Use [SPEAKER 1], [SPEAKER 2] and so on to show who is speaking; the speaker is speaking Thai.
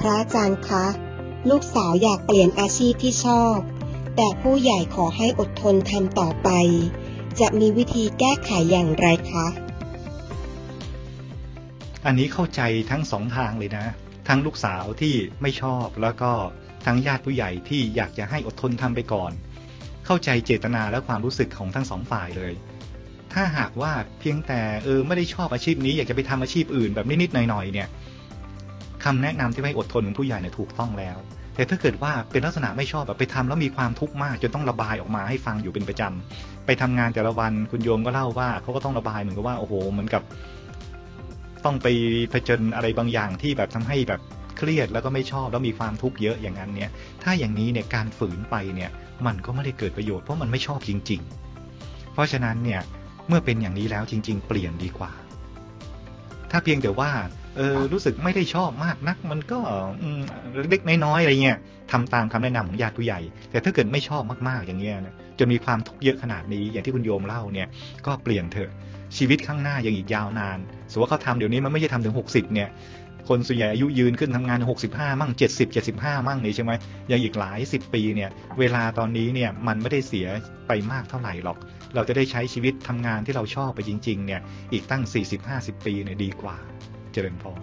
[SPEAKER 1] พระอารย์คะ ลูกสาวอยากเปลี่ยนอาชีพที่ชอบ แต่ผู้ใหญ่ขอให้อดทนทำต่อไป จะมีวิธีแก้ไขอย่างไรคะ
[SPEAKER 2] อันนี้เข้าใจทั้งสองทางเลยนะ ทั้งลูกสาวที่ไม่ชอบแล้วก็ทั้งญาติผู้ใหญ่ที่อยากจะให้อดทนทำไปก่อน เข้าใจเจตนาและความรู้สึกของทั้งสองฝ่ายเลยถ้าหากว่าเพียงแต่เออไม่ได้ชอบอาชีพนี้อยากจะไปทำอาชีพอื่นแบบนิดๆหน่อยๆเนี่ย คำแนะนำที่ให้อดทนของผู้ใหญ่เนี่ยถูกต้องแล้ว แต่ถ้าเกิดว่าเป็นลักษณะไม่ชอบแบบไปทำแล้วมีความทุกข์มากจนต้องระบายออกมาให้ฟังอยู่เป็นประจำไปทำงานแต่ละวันคุณโยมก็เล่าว่าเขาก็ต้องระบายเหมือนกับว่าโอ้โหเหมือนกับ ต้องไปเผชิญอะไรบางอย่างที่แบบทำให้แบบเครียดแล้วก็ไม่ชอบแล้วมีความทุกข์เยอะอย่างนั้นเนี่ยถ้าอย่างนี้เนี่ยการฝืนไปเนี่ยมันก็ไม่ได้เกิดประโยชน์เพราะมันไม่ชอบจริง ๆ เพราะฉะนั้นเนี่ยเมื่อเป็นอย่างนี้แล้วจริง ๆ เปลี่ยนดีกว่า ถ้าเพียงแต่ว่าเออรู้สึกไม่ได้ชอบมากนัก มันก็อืมเล็กๆน้อยๆอะไรเงี้ยทำตามคำแนะนำของญาติผู้ใหญ่ แต่ถ้าเกิดไม่ชอบมากๆอย่างเงี้ยนะจนมีความทุกข์เยอะขนาดนี้ อย่างที่คุณโยมเล่าเนี่ยก็เปลี่ยนเถอะชีวิตข้างหน้ายังอีกยาวนานสมมติว่าเขาทำเดี๋ยวนี้มันไม่ใช่ทำถึง 60เนี่ย คนส่วนใหญ่อายุยืนขึ้นทำงาน 65 มั่ง 70 75 มั่งนี่ใช่ไหมยังอีกหลาย 10 ปีเนี่ยเวลาตอนนี้เนี่ยมันไม่ได้เสียไปมากเท่าไหร่หรอก เราจะได้ใช้ชีวิตทำงานที่เราชอบไปจริงๆเนี่ยอีกตั้ง 40-50 ปีเนี่ยดีกว่า เจริญพร